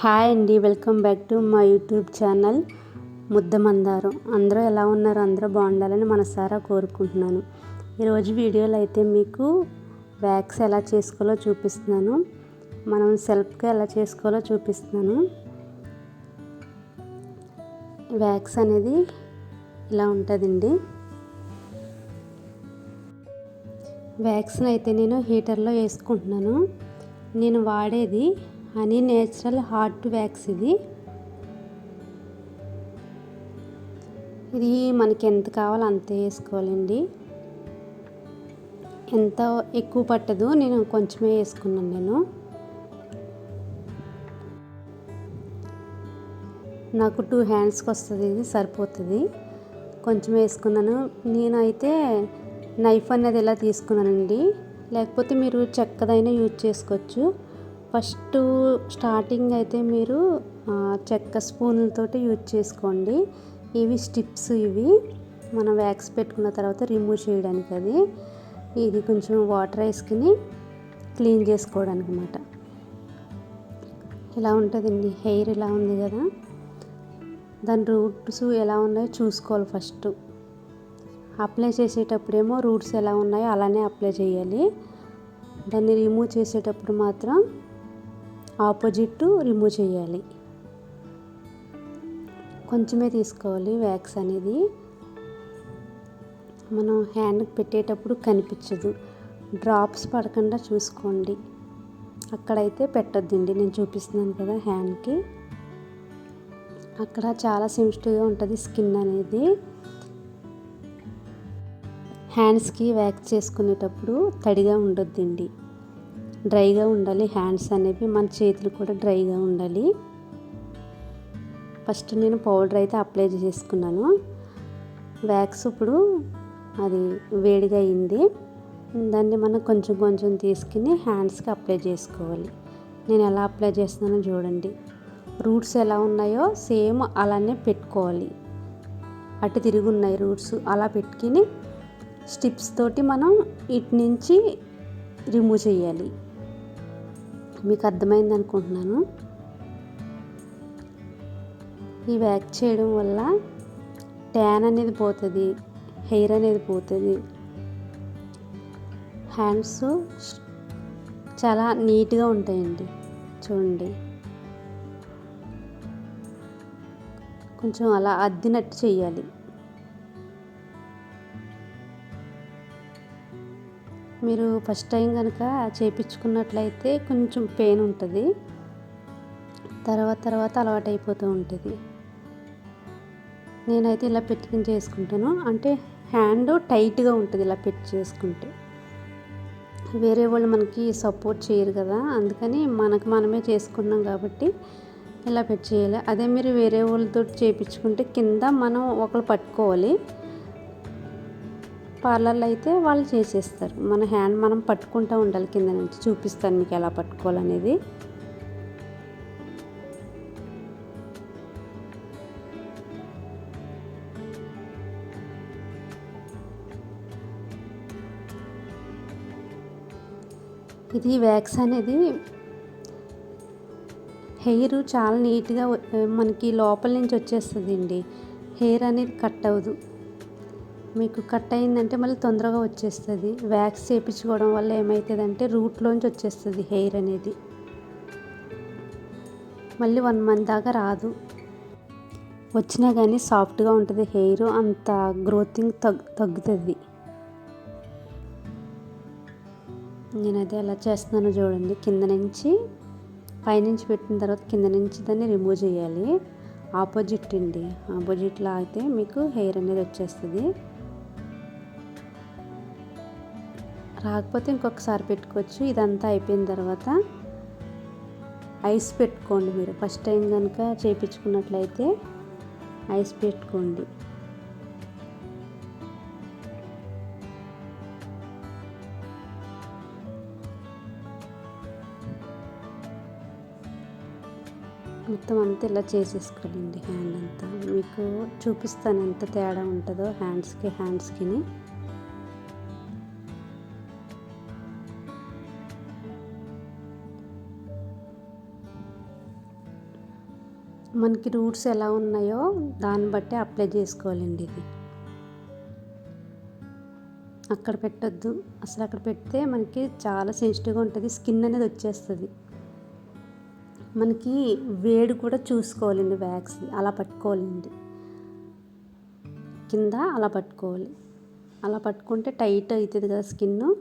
Hi అండి welcome back to మా YouTube channel Mudda Mandaram. అందరూ ఎలా ఉన్నారు? అందరూ బాగుండాలని మనసారా కోరుకుంటున్నాను. ఈరోజు వీడియోలో అయితే మీకు వ్యాక్స్ ఎలా చేసుకోవాలో చూపిస్తున్నాను. మనం సెల్ఫ్గా ఎలా చేసుకోవాలో చూపిస్తున్నాను. వ్యాక్స్ అనేది ఇలా ఉంటుందండి. వ్యాక్స్ని అయితే నేను హీటర్లో వేసుకుంటున్నాను. నేను వాడేది హనీ నేచురల్ హార్ట్ వ్యాక్స్ ఇది. ఇది మనకి ఎంత కావాలో అంతే వేసుకోవాలండి. ఎంత ఎక్కువ పట్టదు నేను కొంచెమే వేసుకున్నాను నేను. నాకు టూ హ్యాండ్స్కి వస్తుంది ఇది సరిపోతుంది. కొంచెం వేసుకున్నాను. నేనైతే నైఫ్ అనేది ఇలా తీసుకున్నానండి లేకపోతే మీరు చెక్కదైనా యూజ్ చేసుకోవచ్చు. ఫస్ట్ స్టార్టింగ్ అయితే మీరు చెక్క స్పూన్లతోటి యూజ్ చేసుకోండి. ఇవి స్టిప్స్ ఇవి. మనం వ్యాక్స్ పెట్టుకున్న తర్వాత రిమూవ్ చేయడానికి అది. ఇది కొంచెం వాటర్ వేసుకుని క్లీన్ చేసుకోవడానికి అనమాట ఇలా ఉంటుందండి? హెయిర్ ఇలా ఉంది కదా? దాని రూట్స్ ఎలా ఉన్నాయో చూసుకోవాలి ఫస్ట్. అప్లై చేసేటప్పుడేమో రూట్స్ ఎలా ఉన్నాయో అలానే అప్లై చేయాలి. దాన్ని రిమూవ్ చేసేటప్పుడు మాత్రం ఆపోజిట్ రిమూవ్ చేయాలి. కొంచెమే తీసుకోవాలి వ్యాక్స్ అనేది. మనం హ్యాండ్కి పెట్టేటప్పుడు కనిపించదు. డ్రాప్స్ పడకుండా చూసుకోండి. అక్కడైతే పెట్టొద్దండి. నేను చూపిస్తున్నాను కదా హ్యాండ్కి. అక్కడ చాలా సెన్సిటివ్గా ఉంటుంది స్కిన్ అనేది. హ్యాండ్స్కి వ్యాక్స్ చేసుకునేటప్పుడు తడిగా ఉండొద్దండి. డ్రైగా ఉండాలి. హ్యాండ్స్ అనేవి మన చేతులు కూడా డ్రైగా ఉండాలి. ఫస్ట్ నేను పౌడర్ అయితే అప్లై చేసుకున్నాను. వ్యాక్స్ ఇప్పుడు అది వేడిగా అయింది. దాన్ని మనం కొంచెం కొంచెం తీసుకుని హ్యాండ్స్కి అప్లై చేసుకోవాలి. నేను ఎలా అప్లై చేస్తున్నానో చూడండి. రూట్స్ ఎలా ఉన్నాయో సేమ్ అలానే పెట్టుకోవాలి. అటు తిరిగి ఉన్నాయి రూట్స్ అలా పెట్టుకుని స్టిప్స్ తోటి మనం ఇటు నుంచి రిమూవ్ చేయాలి. మీకు అర్థమైంది అనుకుంటున్నాను. ఈ వ్యాక్ చేయడం వల్ల ట్యాన్ అనేది పోతుంది హెయిర్ అనేది పోతుంది. హ్యాండ్స్ చాలా నీట్గా ఉంటాయండి చూడండి. కొంచెం అలా అద్దినట్టు చేయాలి మీరు ఫస్ట్ టైం కనుక చేయించుకున్నట్లయితే కొంచెం పెయిన్ ఉంటుంది. తర్వాత తర్వాత అలవాటైపోతూ ఉంటుంది. నేనైతే ఇలా పెట్టుకుని చేసుకుంటాను. అంటే హ్యాండ్ టైట్గా ఉంటుంది ఇలా పెట్టి చేసుకుంటే. వేరే వాళ్ళు మనకి సపోర్ట్ చేయరు కదా. అందుకని మనకు మనమే చేసుకున్నాం కాబట్టి ఇలా పెట్టి చేయాలి. అదే మీరు వేరే వాళ్ళతో చేయించుకుంటే కింద మనం ఒకరు పట్టుకోవాలి. పార్లర్లో అయితే వాళ్ళు చేసేస్తారు. మన హ్యాండ్ మనం పట్టుకుంటూ ఉండాలి కింద నుంచి. చూపిస్తాను మీకు ఎలా పట్టుకోవాలనేది. ఇది వ్యాక్స్ అనేది హెయిర్ చాలా నీట్గా మనకి లోపల నుంచి వచ్చేస్తుంది అండి హెయిర్ అనేది కట్ అవ్వదు. మీకు కట్ అయిందంటే మళ్ళీ తొందరగా వచ్చేస్తుంది. వ్యాక్స్ చేయించుకోవడం వల్ల ఏమవుతుందంటే రూట్లోంచి వచ్చేస్తుంది హెయిర్ అనేది. మళ్ళీ వన్ మంత్ దాకా రాదు. వచ్చినా కానీ సాఫ్ట్గా ఉంటుంది హెయిర్ అంత గ్రోతింగ్ తగ్ తగ్గుతుంది. నేనైతే ఎలా చేస్తున్నానో చూడండి. కింద నుంచి పైనుంచి పెట్టిన తర్వాత కింద నుంచి దాన్ని రిమూవ్ చేయాలి. ఆపోజిట్ అండి. ఆపోజిట్లో అయితే మీకు హెయిర్ అనేది వచ్చేస్తుంది. రాకపోతే ఇంకొకసారి పెట్టుకోవచ్చు. ఇదంతా అయిపోయిన తర్వాత ఐస్ పెట్టుకోండి మీరు. ఫస్ట్ టైం కనుక చేయించుకున్నట్లయితే ఐస్ పెట్టుకోండి. మొత్తం అంతా ఇలా చేసేసుకోండి హ్యాండ్ అంతా. మీకు చూపిస్తాను ఎంత తేడా ఉంటుందో హ్యాండ్స్కి హ్యాండ్స్కిని. మనకి రూట్స్ ఎలా ఉన్నాయో దాన్ని బట్టి అప్లై చేసుకోవాలండి ఇది. అక్కడ పెట్టొద్దు. అసలు అక్కడ పెడితే మనకి చాలా సెన్సిటివ్గా ఉంటుంది. స్కిన్ అనేది వచ్చేస్తుంది. మనకి వేడి కూడా చూసుకోవాలండి వ్యాక్స్ అలా పట్టుకోవాలండి. కింద అలా పట్టుకోవాలి. అలా పట్టుకుంటే టైట్ అవుతుంది కదా స్కిన్.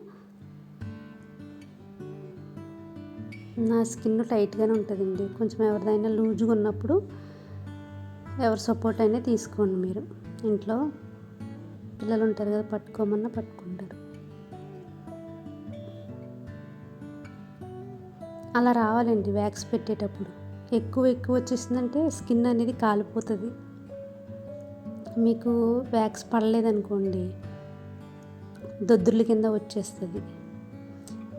నా స్కిన్ టైట్గానే ఉంటుందండి. కొంచెం ఎవరిదైనా లూజ్గా ఉన్నప్పుడు ఎవరి సపోర్ట్ అయినా తీసుకోండి మీరు. ఇంట్లో పిల్లలు ఉంటారు కదా పట్టుకోమన్నా పట్టుకుంటారు. అలా రావాలండి వ్యాక్స్ పెట్టేటప్పుడు. ఎక్కువ ఎక్కువ వచ్చేసిందంటే స్కిన్ అనేది కాలిపోతుంది. మీకు వ్యాక్స్ పడలేదనుకోండి దొద్దుర్ల కింద వచ్చేస్తుంది.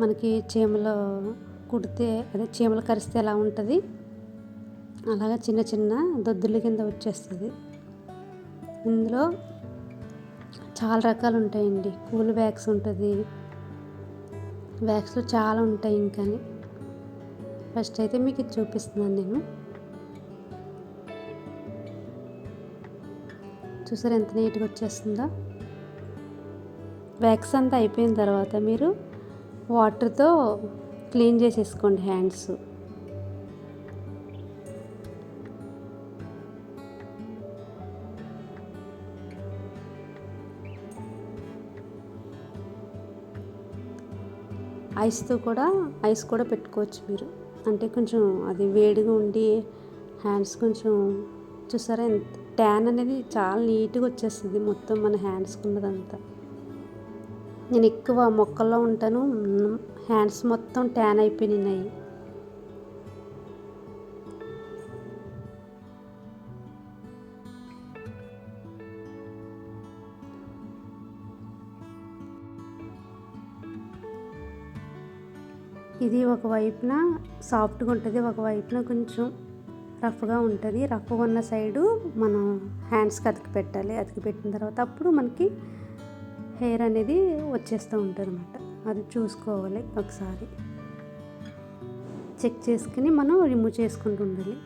మనకి చీమలో కుడితే అదే చీమలు కరిస్తే ఎలా ఉంటుంది? అలాగా చిన్న చిన్న దొద్దుల కింద వచ్చేస్తుంది. ఇందులో చాలా రకాలు ఉంటాయండి. కూల్ వ్యాక్స్ ఉంటుంది. వ్యాక్స్లో చాలా ఉంటాయి ఇంకా. ఫస్ట్ అయితే మీకు ఇది చూపిస్తున్నాను నేను. చూసారు ఎంత నీట్గా వచ్చేస్తుందో? వ్యాక్స్ అంతా అయిపోయిన తర్వాత మీరు వాటర్తో క్లీన్ చేసేసుకోండి హ్యాండ్స్. ఐస్తో కూడా ఐస్ కూడా పెట్టుకోవచ్చు మీరు. అంటే కొంచెం అది వేడిగా ఉండి హ్యాండ్స్ కొంచెం చూసారా ఎంత ట్యాన్ అనేది చాలా నీట్గా వచ్చేస్తుంది మొత్తం మన హ్యాండ్స్కి ఉన్నదంతా నేను ఎక్కువ మొక్కల్లో ఉంటాను. హ్యాండ్స్ మొత్తం ట్యాన్ అయిపోయినాయి. ఇది ఒక వైపున సాఫ్ట్గా ఉంటుంది. ఒక వైపున కొంచెం రఫ్గా ఉంటుంది. రఫ్గా ఉన్న సైడు మనం హ్యాండ్స్కి అతికి పెట్టాలి. అతికి పెట్టిన తర్వాత అప్పుడు మనకి హెయిర్ అనేది వచ్చేస్తూ ఉంటుంది అనమాట అది చూసుకోవాలి ఒకసారి. చెక్ చేసుకుని మనం రిమూవ్ చేసుకుంటూ ఉండాలి.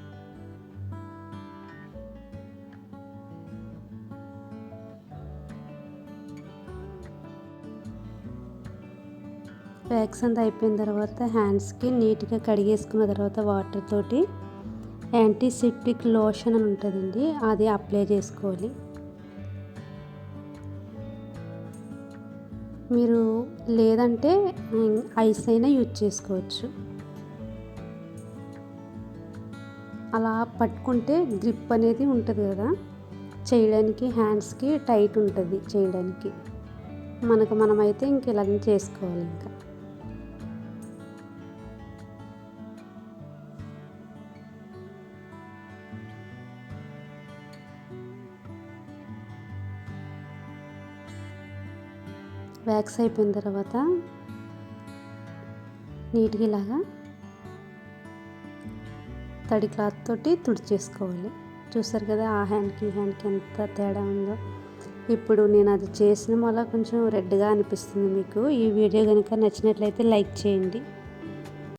వ్యాక్స్ అంతా అయిపోయిన తర్వాత హ్యాండ్స్కి నీట్గా కడిగేసుకున్న తర్వాత వాటర్ తోటి యాంటీసెప్టిక్ లోషన్ అని ఉంటుందండి. అది అప్లై చేసుకోవాలి. మీరు లేదంటే ఐస్ అయినా యూజ్ చేసుకోవచ్చు. అలా పట్టుకుంటే గ్రిప్ అనేది ఉంటుంది కదా. చేయడానికి హ్యాండ్స్కి టైట్ ఉంటుంది చేయడానికి. మనకు మనమైతే ఇంక ఇలా చేసుకోవాలి ఇంకా. వ్యాక్స్ అయిపోయిన తర్వాత నీట్గా ఇలాగా తడి క్లాత్ తోటి తుడిచేసుకోవాలి. చూసారు కదా ఆ హ్యాండ్కి ఈ హ్యాండ్కి ఎంత తేడా ఉందో. ఇప్పుడు నేను అది చేసిన వల్ల కొంచెం రెడ్గా అనిపిస్తుంది మీకు. ఈ వీడియో కనుక నచ్చినట్లయితే లైక్ చేయండి.